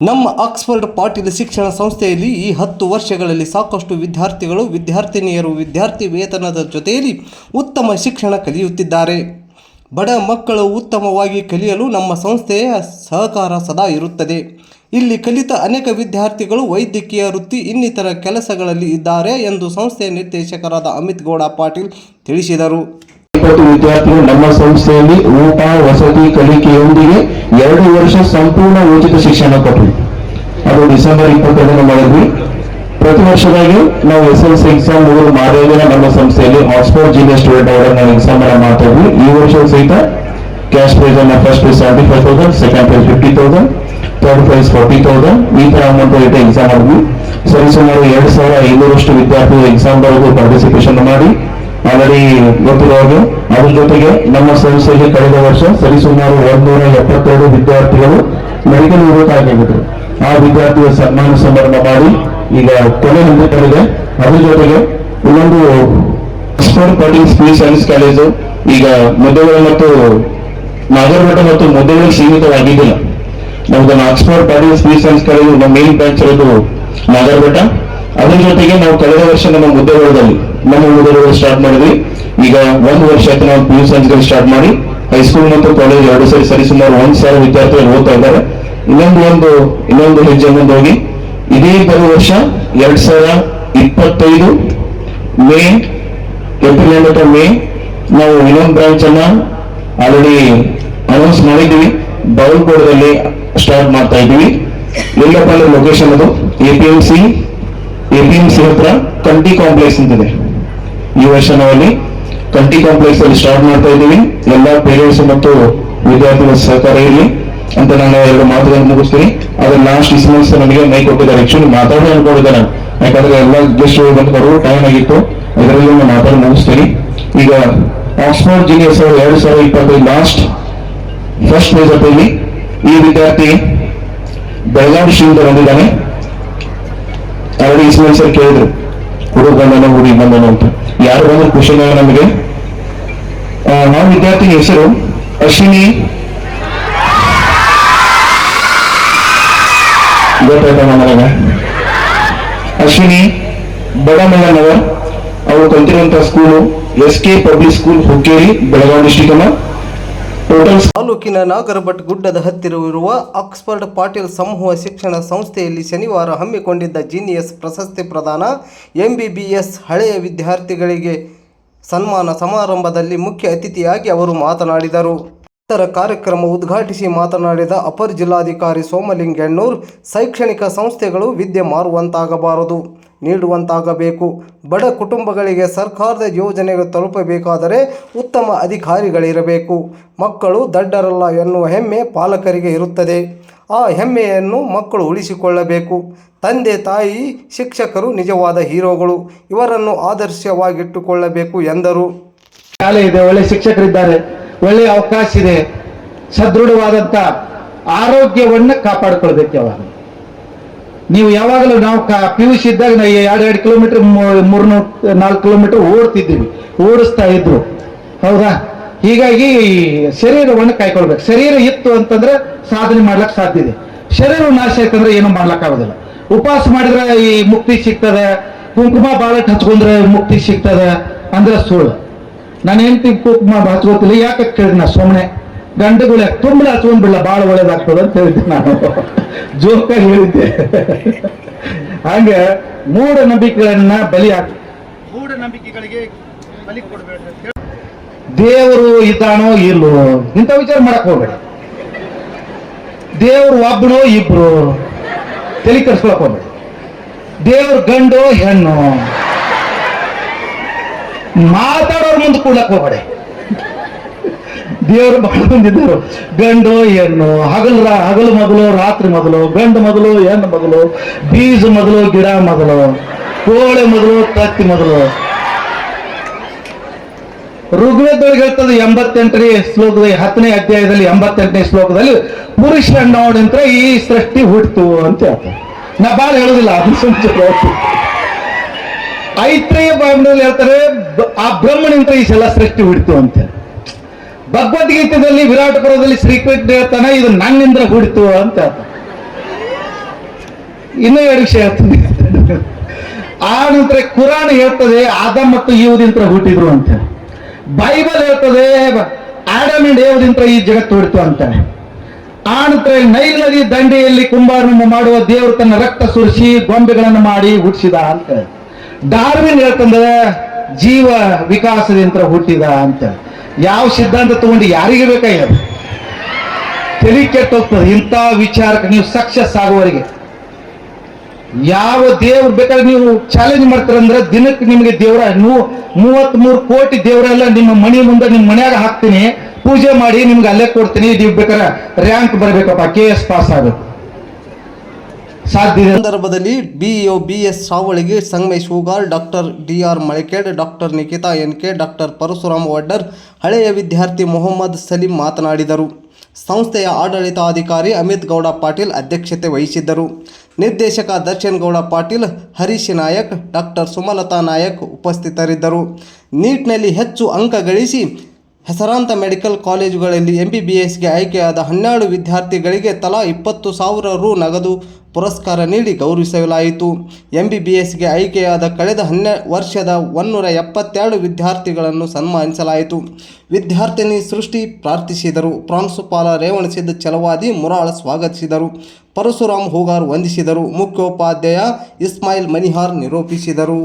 ನಮ್ಮ ಆಕ್ಸ್ಫರ್ಡ್ ಪಾಟೀಲ್ ಶಿಕ್ಷಣ ಸಂಸ್ಥೆಯಲ್ಲಿ ಈ ಹತ್ತು ವರ್ಷಗಳಲ್ಲಿ ಸಾಕಷ್ಟು ವಿದ್ಯಾರ್ಥಿಗಳು, ವಿದ್ಯಾರ್ಥಿನಿಯರು, ವಿದ್ಯಾರ್ಥಿ ವೇತನದ ಜೊತೆಯಲ್ಲಿ ಉತ್ತಮ ಶಿಕ್ಷಣ ಕಲಿಯುತ್ತಿದ್ದಾರೆ. ಬಡ ಮಕ್ಕಳು ಉತ್ತಮವಾಗಿ ಕಲಿಯಲು ನಮ್ಮ ಸಂಸ್ಥೆಯ ಸಹಕಾರ ಸದಾ ಇರುತ್ತದೆ. ಇಲ್ಲಿ ಕಲಿತ ಅನೇಕ ವಿದ್ಯಾರ್ಥಿಗಳು ವೈದ್ಯಕೀಯ ವೃತ್ತಿ, ಇನ್ನಿತರ ಕೆಲಸಗಳಲ್ಲಿ ಇದ್ದಾರೆ ಎಂದು ಸಂಸ್ಥೆಯ ನಿರ್ದೇಶಕರಾದ ಅಮಿತ್ ಗೌಡ ಪಾಟೀಲ್ ತಿಳಿಸಿದರು. ಇಪ್ಪತ್ತು ವಿದ್ಯಾರ್ಥಿಗಳು ನಮ್ಮ ಸಂಸ್ಥೆಯಲ್ಲಿ ಊಟ, ವಸತಿ, ಕಲಿಕೆಯೊಂದಿಗೆ ಎರಡು ವರ್ಷ ಸಂಪೂರ್ಣ ಉಚಿತ ಶಿಕ್ಷಣ ಕೊಟ್ವಿ ಅದು ಡಿಸೆಂಬರ್ ಇಪ್ಪತ್ತೆರಡನ್ನು ಮಾಡಿದ್ವಿ. ಪ್ರತಿ ವರ್ಷದಾಗಿ ನಾವು ಎಸ್ ಎಲ್ ಸಿ ಎಕ್ಸಾಮ್ ಮುಗಿದು ಮಾಡಿದ್ರೆ ನಮ್ಮ ಸಂಸ್ಥೆಯಲ್ಲಿ ಆಕ್ಸ್ಫೋರ್ಡ್ ಜಿಲ್ಲೆ ಸ್ಟೂಡೆಂಟ್ ಅವರ ನಾವು ಎಕ್ಸಾಮ್ ಅನ್ನ ಮಾಡ್ತಾ ಇದ್ವಿ ಈ ವರ್ಷ ಸಹಿತ ಕ್ಯಾಶ್ ಪ್ರೈಸ್ ಅನ್ನ first prize seventy five thousand, second prize fifty thousand, third prize forty thousand. ಈ ತರ ಅಮೌಂಟ್ ಇಟ್ಟು ಎಕ್ಸಾಮ್ ಆದ್ವಿ ಸರಿ ಸುಮಾರು ಎರಡು ಸಾವಿರ ಐನೂರಷ್ಟು ವಿದ್ಯಾರ್ಥಿಗಳು ಎಕ್ಸಾಮ್ ಬರೆದು ಪಾರ್ಟಿಸಿಪೇಷನ್ ಮಾಡಿ ಆಲ್ರೆಡಿ ಗೊತ್ತಿರುವಾಗ ಅದರ ಜೊತೆಗೆ ನಮ್ಮ ಸಂಸ್ಥೆಗೆ ಕಳೆದ ವರ್ಷ ಸರಿಸುಮಾರು ಒಂದೂರ ಎಪ್ಪತ್ತೆರಡು ವಿದ್ಯಾರ್ಥಿಗಳು ಮೆಡಿಕಲ್ ಆಗಿಬಿಟ್ರು ಆ ವಿದ್ಯಾರ್ಥಿಗಳ ಸನ್ಮಾನ ಸಮಾರಂಭ ಮಾಡಿ ಈಗ ಕೊನೆ ಹಂತದಲ್ಲಿದೆ ಅದ್ರ ಜೊತೆಗೆ ಇನ್ನೊಂದು Oxford Patil school science college ಈಗ ಮುದ್ದೆಗಳು ಮತ್ತು ನಾಗರಮಠ ಮತ್ತು ಮುದ್ದೆಗಳು ಸೀಮಿತವಾಗಿದ್ದಿಲ್ಲ. ನಮ್ದು Oxford Patil school science college ನಮ್ಮ ಮೇನ್ ಬ್ರಾಂಚ್ ಇರೋದು ನಾಗರಮಠ. ಅದ್ರ ಜೊತೆಗೆ ನಾವು ಕಳೆದ ವರ್ಷ ನಮ್ಮ ಮುದ್ದೆಗಳಲ್ಲಿ ನಮ್ಮ ಮುದ್ದೆಗಳು ಸ್ಟಾರ್ಟ್ ಮಾಡಿದ್ವಿ. ಈಗ ಒಂದು ವರ್ಷ ಆಯ್ತು ನಾವು ಪಿ ಯು ಸೈನ್ಸ್ಗಳು ಸ್ಟಾರ್ಟ್ ಮಾಡಿ. ಹೈಸ್ಕೂಲ್ ಮತ್ತು ಕಾಲೇಜ್ ಎರಡು ಸರಿ ಸರಿ ಸುಮಾರು ಒಂದ್ ಸಾವಿರ ವಿದ್ಯಾರ್ಥಿಗಳು ಓದ್ತಾ ಇದ್ದಾರೆ. ಇನ್ನೊಂದು ಒಂದು, ಇನ್ನೊಂದು ಹೆಜ್ಜೆ ಮುಂದೆ ಹೋಗಿ ಇದೇ ಬರುವ ವರ್ಷ ಎರಡ್ ಸಾವಿರ ಇಪ್ಪತ್ತೈದು ಮೇ ಏಪ್ರಿಲ್ ಅಥವಾ ಮೇ, ನಾವು ಇನ್ನೊಂದು ಬ್ರಾಂಚ್ ಅನ್ನ ಆಲ್ರೆಡಿ ಅನೌನ್ಸ್ ಮಾಡಿದ್ದೀವಿ. ಬಾಗಲಕೋಟದಲ್ಲಿ ಸ್ಟಾರ್ಟ್ ಮಾಡ್ತಾ ಇದ್ದೀವಿ. ಎಲ್ಲಪ್ಪ ಲೊಕೇಶನ್ ಅದು A P M C A C ಹತ್ರ ಕಂಟಿ ಕಾಂಪ್ಲೆಕ್ಸ್ ಅಂತಿದೆ ಈ ವರ್ಷ ನಾವಲ್ಲಿ ಕಂಟಿ ಕಾಂಪ್ಲೆಕ್ಸ್ ಅಲ್ಲಿ ಸ್ಟಾರ್ಟ್ ಮಾಡ್ತಾ ಇದ್ದೀವಿ. ಎಲ್ಲ ಪೇರೆಂಟ್ಸ್ ಮತ್ತು ವಿದ್ಯಾರ್ಥಿಗಳ ಸಹಕಾರ ಇರಲಿ ಅಂತ ನಾನು ಎರಡು ಮಾತುಗಳನ್ನು ಮುಗಿಸ್ತೀನಿ. ಅದ್ರ ಲಾಸ್ಟ್ ಇಸ್ಮಲ್ಸ್ ನನಗೆ ಮೈ ಕೊಟ್ಟಿದ್ದಾರೆ. ಆಕ್ಚುಲಿ ಮಾತಾಡಿ ಅನ್ಕೊಂಡಿದ್ದೆ ನಾನು ಯಾಕಂದ್ರೆ ಎಲ್ಲ ಗೆಸ್ಟ್ ಬರುವ ಟೈಮ್ ಆಗಿತ್ತು. ಇದರಲ್ಲಿ ನಾನು ಮಾತಾಡಿ ಮುಗಿಸ್ತೀನಿ. ಈಗ ಆಕ್ಸ್ಫರ್ಡ್ ಜೀನಿಯರ್ಸ್ ಅವರು ಎರಡು ಸಾವಿರದ ಇಪ್ಪತ್ತೈದು ಲಾಸ್ಟ್ ಫಸ್ಟ್ ಪ್ರೈಸ್ ಅಲ್ಲಿ ಈ ವಿದ್ಯಾರ್ಥಿ ಬೆಳಗಾವಿ ಶಿವದ ಬಂದಿದ್ದಾನೆ. ಆಲ್ರೆಡಿ ಇಸ್ಮಾಯಿಲ್ ಸರ್ ಕೇಳಿದ್ರು. ಹುಡುಗ ಬಂದನು ಹುಡುಗಿ ಬಂದನು ಅಂತ. ಯಾರು ಬಂದ್ರು ಖುಷಿನ ನಮಗೆ. ಆ, ವಿದ್ಯಾರ್ಥಿ ಹೆಸರು ಅಶ್ವಿನಿ. ಗೊತ್ತಾಯ್ತಾ ನನಗೆ ಅಶ್ವಿನಿ ಬಡಮಲ್ಲನಗರ್ ಅವರು ಕಲ್ತಿರುವಂತಹ school S K public school Hukkeri Belagavi district ಅನ್ನ ತಾಲೂಕಿನ ನಾಗರಭಟ್ ಗುಡ್ಡದ ಹತ್ತಿರವಿರುವ ಆಕ್ಸ್ಫರ್ಡ್ ಪಾಟೀಲ್ ಸಮೂಹ ಶಿಕ್ಷಣ ಸಂಸ್ಥೆಯಲ್ಲಿ ಶನಿವಾರ ಹಮ್ಮಿಕೊಂಡಿದ್ದ ಜೀನಿಯಸ್ ಪ್ರಶಸ್ತಿ ಪ್ರದಾನ ಎಂಬಿಬಿಎಸ್ ಹಳೆಯ ವಿದ್ಯಾರ್ಥಿಗಳಿಗೆ ಸನ್ಮಾನ ಸಮಾರಂಭದಲ್ಲಿ ಮುಖ್ಯ ಅತಿಥಿಯಾಗಿ ಅವರು ಮಾತನಾಡಿದರು. ಇತರ ಕಾರ್ಯಕ್ರಮ ಉದ್ಘಾಟಿಸಿ ಮಾತನಾಡಿದ ಅಪರ ಜಿಲ್ಲಾಧಿಕಾರಿ ಸೋಮಲಿಂಗಣ್ಣೂರ್, ಶೈಕ್ಷಣಿಕ ಸಂಸ್ಥೆಗಳು ವಿದ್ಯೆ ಮಾರುವಂತಾಗಬಾರದು. ನೀಡುವಂತಾಗಬೇಕು. ಬಡ ಕುಟುಂಬಗಳಿಗೆ ಸರ್ಕಾರದ ಯೋಜನೆಗಳು ತಲುಪಬೇಕಾದರೆ ಉತ್ತಮ ಅಧಿಕಾರಿಗಳಿರಬೇಕು. ಮಕ್ಕಳು ದಡ್ಡರಲ್ಲ ಎನ್ನುವ ಹೆಮ್ಮೆ ಪಾಲಕರಿಗೆ ಇರುತ್ತದೆ. ಆ ಹೆಮ್ಮೆಯನ್ನು ಮಕ್ಕಳು ಉಳಿಸಿಕೊಳ್ಳಬೇಕು. ತಂದೆ, ತಾಯಿ, ಶಿಕ್ಷಕರು ನಿಜವಾದ ಹೀರೋಗಳು. ಇವರನ್ನು ಆದರ್ಶವಾಗಿಟ್ಟುಕೊಳ್ಳಬೇಕು ಎಂದರು. ಶಾಲೆ ಇದೆ, ಒಳ್ಳೆ ಶಿಕ್ಷಕರಿದ್ದಾರೆ. ಒಳ್ಳೆಯ ಅವಕಾಶ ಇದೆ. ಸದೃಢವಾದಂಥ ಆರೋಗ್ಯವನ್ನ ಕಾಪಾಡಿಕೊಳ್ಬೇಕು ಯಾವಾಗ? ನೀವು ಯಾವಾಗಲೂ ನಾವು ಪಿ ಯು ಸಿ ಇದ್ದಾಗ ನಾವು ಎರಡು ಎರಡು ಕಿಲೋಮೀಟರ್ ಮೂರ್ನೂರು ನಾಲ್ಕು ಕಿಲೋಮೀಟರ್ ಓಡ್ತಿದ್ದೀವಿ, ಓಡಿಸ್ತಾ ಇದ್ರು ಹೌದಾ? ಹೀಗಾಗಿ ಶರೀರವನ್ನು ಕಾಯ್ಕೊಳ್ಬೇಕು. ಶರೀರ ಇತ್ತು ಅಂತಂದ್ರೆ ಸಾಧನೆ ಮಾಡ್ಲಿಕ್ಕೆ ಸಾಧ್ಯ ಇದೆ. ಶರೀರ ನಾಶ ಆಯ್ತಂದ್ರೆ ಏನು ಮಾಡ್ಲಿಕ್ಕಾಗೋದಿಲ್ಲ ಉಪವಾಸ ಮಾಡಿದ್ರೆ ಈ ಮುಕ್ತಿ ಸಿಗ್ತದೆ. ಕುಂಕುಮ ಬಾಳಟ್ ಹಚ್ಕೊಂಡ್ರೆ ಮುಕ್ತಿ ಸಿಗ್ತದೆ. ಅಂದ್ರೆ ಸುಳ್ಳು. ನಾನು ಹೆಂಡತಿ ಕುಂಕುಮ ಹಚ್ಕೋತಿಲ್ಲ. ಯಾಕೆ ಕೇಳಿದ್ ಸುಮ್ಮನೆ ಗಂಡುಗಳು ತುಂಬ ಹಚ್ಕೊಂಡ್ ಬಾಳ ಒಳ್ಳೇದಾಗ್ತದೆ ಅಂತ ಹೇಳಿದ್ದೆ ನಾನು. ಜೋಕಾಗಿ ಹೇಳಿದ್ದೆ. ಹಂಗೆ ಮೂಢನಂಬಿಕೆಗಳನ್ನ ಬಲಿ ಹಾಕಿ ಮೂಢನಂಬಿಕೆಗಳಿಗೆ ಬಲಿ ಕೊಡಬೇಡ ದೇವರು ಇದ್ದಾನೋ ಇಲ್ಲೋ? ಇಂಥ ವಿಚಾರ ಮಾಡಕ್ ಹೋಗ್ಬೇಡ. ದೇವರು ಒಬ್ಬನೋ ಇಬ್ರು? ತಲೆ ಕರ್ಸ್ಕೊಳಕ್ ಹೋಗ್ಬೇಡ. ದೇವ್ರ ಗಂಡು ಹೆಣ್ಣು? ಮಾತಾಡೋರ್ ಮುಂದೆ ಕೂಡಕ್ ಹೋಗ್ಬೇಡಿ. ದೇವರು ಬಹಳ ಬಂದಿದ್ದರು ಗಂಡು, ಹೆಣ್ಣು, ಹಗಲು ಹಗಲು ಮೊದಲು, ರಾತ್ರಿ ಮೊದಲು, ಗಂಡು ಮೊದಲು, ಹೆಣ್ಣು ಮೊದಲು, ಬೀಜ ಮೊದಲು, ಗಿಡ ಮೊದಲು, ಕೋಳೆ ಮೊದಲು, ತತ್ತಿ ಮೊದಲು. ಋಗ್ವೇದೊಳಗೆ ಹೇಳ್ತದೆ ಎಂಬತ್ತೆಂಟನೇ ಶ್ಲೋಕದ ಹತ್ತನೇ ಅಧ್ಯಾಯದಲ್ಲಿ ಎಂಬತ್ತೆಂಟನೇ ಶ್ಲೋಕದಲ್ಲಿ ಪುರುಷ ನೋಡಿಂತ ಈ ಸೃಷ್ಟಿ ಹುಟ್ಟಿತು ಅಂತ ಹೇಳ್ತಾರೆ. ನಾ ಬಾಳ ಹೇಳುದಿಲ್ಲ ಅದು ಸುಮ್ಮನೆ ಐತ್ರೇಯ ಬಾಂಬನಲ್ಲಿ ಹೇಳ್ತಾರೆ ಆ ಬ್ರಹ್ಮನಿಂತ ಈ ಸಲ ಸೃಷ್ಟಿ ಹುಡ್ತು ಅಂತ. ಭಗವದ್ಗೀತೆಯಲ್ಲಿ ವಿರಾಟಪುರದಲ್ಲಿ ಶ್ರೀಕೃಷ್ಣ ಹೇಳ್ತಾನೆ ಇದು ನನ್ನಿಂದ ಹುಡಿತು ಅಂತ. ಇನ್ನೂ ಎರಡು ವಿಷಯ ಹೇಳ್ತೀನಿ. ಆ ನಂತರ ಕುರಾನ್ ಹೇಳ್ತದೆ, ಆದಮ್ ಮತ್ತು ಈವುದಿಂತ್ರ ಹುಟ್ಟಿದ್ರು ಅಂತ. ಬೈಬಲ್ ಹೇಳ್ತದೆ ಆಡಮ್ ಅಂಡ್ ಏವದಿಂತ್ರ ಈ ಜಗತ್ತು ಹುಡಿತು ಅಂತ. ಆ ನಂತರ ನೈಲ್ ನದಿ ದಂಡೆಯಲ್ಲಿ ಕುಂಬಾರನ್ನು ಮಾಡುವ ದೇವರು ತನ್ನ ರಕ್ತ ಸುರಿಸಿ ಗೊಂಬೆಗಳನ್ನು ಮಾಡಿ ಹುಟ್ಟಿಸಿದ ಅಂತ. ಡಾರ್ವಿನ್ ಹೇಳ್ತಂದ್ರೆ, ಜೀವ ವಿಕಾಸದಿಂದ ಹುಟ್ಟಿದ ಅಂತ. ಯಾವ ಸಿದ್ಧಾಂತ ತಗೊಂಡು ಯಾರಿಗೆ ಬೇಕಾಗ್ಯದ ತಲೆ ಕೆಟ್ಟೋಗ್ತದೆ. ಇಂಥ ವಿಚಾರಕ್ಕೆ ನೀವು ಸಕ್ಸಸ್ ಆಗುವವರಿಗೆ. ಯಾವ ದೇವ್ರು ಬೇಕಾದ್ರೆ ನೀವು ಚಾಲೆಂಜ್ ಮಾಡ್ತಾರಂದ್ರೆ ದಿನಕ್ಕೆ ನಿಮಗೆ ದೇವರ ಮೂವತ್ತ್ ಮೂರು ಕೋಟಿ ದೇವರೆಲ್ಲ ನಿಮ್ಮ ಮನೆ ಮುಂದೆ ನಿಮ್ಮ ಮನೆಯಾಗ ಹಾಕ್ತೀನಿ. ಪೂಜೆ ಮಾಡಿ ನಿಮ್ಗೆ ಅಲ್ಲೇ ಕೊಡ್ತೀನಿ. ನೀವು ಬೇಕಾದ್ರೆ ರ್ಯಾಂಕ್ ಬರಬೇಕಪ್ಪ. ಕೆ ಎಸ್ ಪಾಸ್ ಆಗಬೇಕು ಸಾಧ್ಯ ಸಂದರ್ಭದಲ್ಲಿ BEO BS Savalige Sangamesh Hugar doctor D R Malikhed, doctor Nikhita N K, doctor Parashuram Vaddar ಹಳೆಯ ವಿದ್ಯಾರ್ಥಿ ಮೊಹಮ್ಮದ್ ಸಲೀಂ ಮಾತನಾಡಿದರು. ಸಂಸ್ಥೆಯ ಆಡಳಿತಾಧಿಕಾರಿ ಅಮಿತ್ ಗೌಡ ಪಾಟೀಲ್ ಅಧ್ಯಕ್ಷತೆ ವಹಿಸಿದ್ದರು. ನಿರ್ದೇಶಕ ದರ್ಶನ್ ಗೌಡ ಪಾಟೀಲ್, ಹರೀಶ್ ನಾಯಕ್, ಡಾಕ್ಟರ್ ಸುಮಲತಾ ನಾಯಕ್ ಉಪಸ್ಥಿತರಿದ್ದರು. ನೀಟ್ನಲ್ಲಿ ಹೆಚ್ಚು ಅಂಕ ಗಳಿಸಿ ಹೆಸರಾಂತ ಮೆಡಿಕಲ್ ಕಾಲೇಜುಗಳಲ್ಲಿ ಎಂಬಿಬಿಎಸ್ಗೆ ಆಯ್ಕೆಯಾದ ಹನ್ನೆರಡು ವಿದ್ಯಾರ್ಥಿಗಳಿಗೆ ತಲಾ ಇಪ್ಪತ್ತು ಸಾವಿರ ರು ನಗದು ಪುರಸ್ಕಾರ ನೀಡಿ ಗೌರವಿಸಲಾಯಿತು. ಎಂಬಿಬಿಎಸ್ಗೆ ಆಯ್ಕೆಯಾದ ಕಳೆದ ಹನ್ನೆ ವರ್ಷದ ಒನ್ನೂರ ಎಪ್ಪತ್ತೆರಡು ವಿದ್ಯಾರ್ಥಿಗಳನ್ನು ಸನ್ಮಾನಿಸಲಾಯಿತು. ವಿದ್ಯಾರ್ಥಿನಿ ಸೃಷ್ಟಿ ಪ್ರಾರ್ಥಿಸಿದರು. ಪ್ರಾಂಶುಪಾಲ ರೇವಣಸಿದ್ದ ಛಲವಾದಿ ಮುರಾಳ ಸ್ವಾಗತಿಸಿದರು. ಪರಶುರಾಮ್ ಹೂಗಾರ್ ವಂದಿಸಿದರು. ಮುಖ್ಯೋಪಾಧ್ಯಾಯ ಇಸ್ಮಾಯಿಲ್ ಮನಿಹಾರ್ ನಿರೂಪಿಸಿದರು.